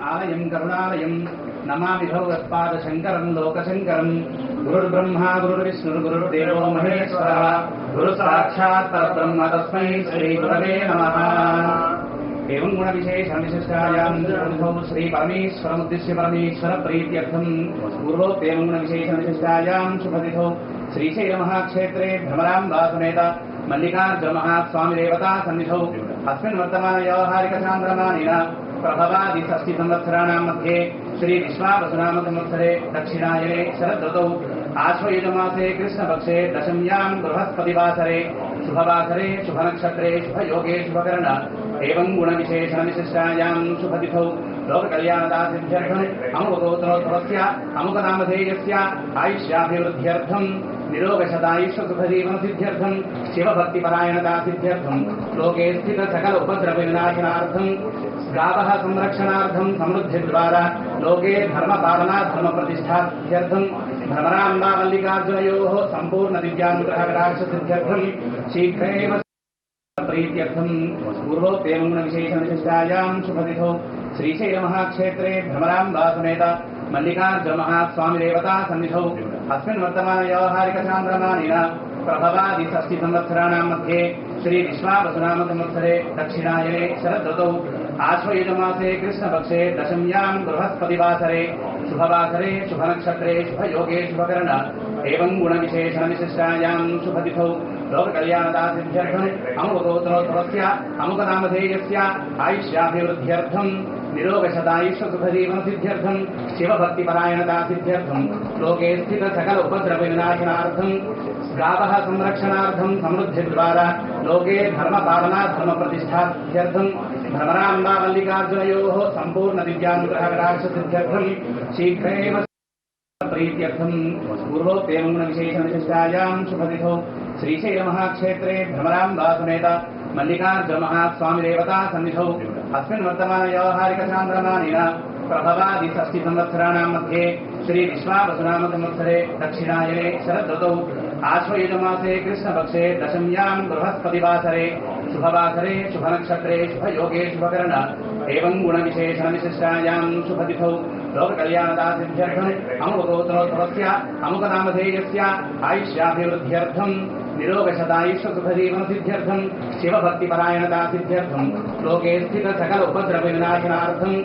आलयम् आलयम् करुणालयम् नमामि भगवत्पादशङ्करम् लोकशङ्करम् गुरुर्ब्रह्मा गुरुर्विष्णुर्गुरुर्देवो महेश्वरः। गुरुसाक्षात् परब्रह्म तस्मै श्रीगुरवे नमः। एवम् गुणविशेषविशिष्टायाम् अनुभवम् श्रीपरमेश्वरमुद्दिश्य परमेश्वरप्रीत्यर्थम् पूर्वोक्तेवम् भ्रमरां सुभतिथौ श्रीशैलमहाक्षेत्रे भ्रमराम्बासमेत देवता सन्निधौ अस्मिन् वर्तमानव्यावहारिकचान्द्रमानेन षष्टि संवत्सराणां मध्ये श्री विश्वावसुनाम संवत्सरे दक्षिणायने शरदृतौ आश्वयुजमासे कृष्णपक्षे दशम्यां बृहस्पतिवासरे, शुभवासरे, शुभनक्षत्रे, शुभयोगे, शुभकर्ण। एवं गुणविशेषण विशिष्टायां शुभतिथौ। लोककल्याणदासिद्ध्यर्थम् अमुकगोत्रोत्तरस्य अमुकनामधेयस्य आयुष्याभिवृद्ध्यर्थम्, निरोगशदायुष्यसुखजीवनसिद्ध्यर्थम् शिवभक्तिपरायणदासिद्ध्यर्थम् लोके स्थित सकल उपद्रवविनाशनार्थम् गावः संरक्षणार्थम् समृद्धिद्वारा। लोके धर्मपालना धर्मप्रतिष्ठार्थ्यर्थम् भ्रमराम्बा मल्लिकार्जुनयोः सम्पूर्णदिव्यानुग्रहकटाक्षसिद्ध्यर्थम् शीघ्रेव प्रीत्यर्थं पूर्वोक्तेन गुणविशेषविशिष्टायां शुभतिथौ श्रीशैलमहाक्षेत्रे भ्रमराम्बा समेत मल्लिकार्जुन महास्वामिदेवता सन्निधौ। अस्मिन् वर्तमान व्यावहारिकचान्द्रमानेन प्रभवादि षष्टि संवत्सराणां मध्ये श्री विश्वावसुनाम संवत्सरे दक्षिणायने शरदृतौ आश्वयुजमासे कृष्णपक्षे दशम्यां बृहस्पतिवासरे शुभवासरे शुभनक्षत्रे शुभयोगे शुभकर्ण एवं गुणविशेषणविशिष्टायां शुभतिथौ लोककल्याणदासिद्ध्यर्थम् अमुकगोत्रोत्तरस्य अमुकनामधेयस्य आयुष्याभिवृद्ध्यर्थम् निरोगशदायुष्यसुखजीवनसिद्ध्यर्थम् शिवभक्तिपरायणदासिद्ध्यर्थम् लोके स्थित सकल उपद्रवविनाशनार्थम् गावः संरक्षणार्थम् समृद्धिद्वारा लोके धर्मपालना धर्मप्रतिष्ठार्थ्यर्थम् भ्रमराम्बा मल्लिकार्जुनयोः सम्पूर्णदिव्यानुग्रहकटाक्षसिद्ध्यर्थम् शीघ्रेव प्रीत्यर्थं पूर्वोक्तेन गुणविशेषविशिष्टायां शुभतिथौ श्रीशैलमहाक्षेत्रे भ्रमराम्बा समेत मल्लिकार्जुन महास्वामिदेवता सन्निधौ अस्मिन् वर्तमान व्यावहारिकचान्द्रमानेन प्रभवादि षष्टि संवत्सराणां मध्ये श्री विश्वावसुनाम संवत्सरे दक्षिणायने शरदृतौ आश्वयुजमासे कृष्णपक्षे दशम्यां बृहस्पतिवासरे, शुभवासरे, शुभनक्षत्रे, शुभयोगे, शुभकर्ण एवं गुणविशेषणविशिष्टायां शुभतिथौ। लोककल्याणदासिद्ध्यर्थम् अमुकगोत्रोत्तरस्य अमुकनामधेयस्य आयुष्याभिवृद्ध्यर्थम् निरोगशदायुष्यसुखजीवनसिद्ध्यर्थम् शिवभक्तिपरायणदासिद्ध्यर्थम् लोके स्थित सकल उपद्रवविनाशनार्थम्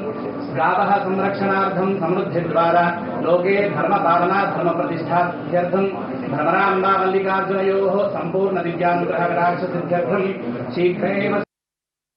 गावः संरक्षणार्थम् समृद्धिद्वारा, लोके धर्मपालना धर्मप्रतिष्ठार्थ्यर्थम् भ्रमराम्बा मल्लिकार्जुनयोः सम्पूर्णदिव्यानुग्रहकटाक्षसिद्ध्यर्थम् शीघ्रेव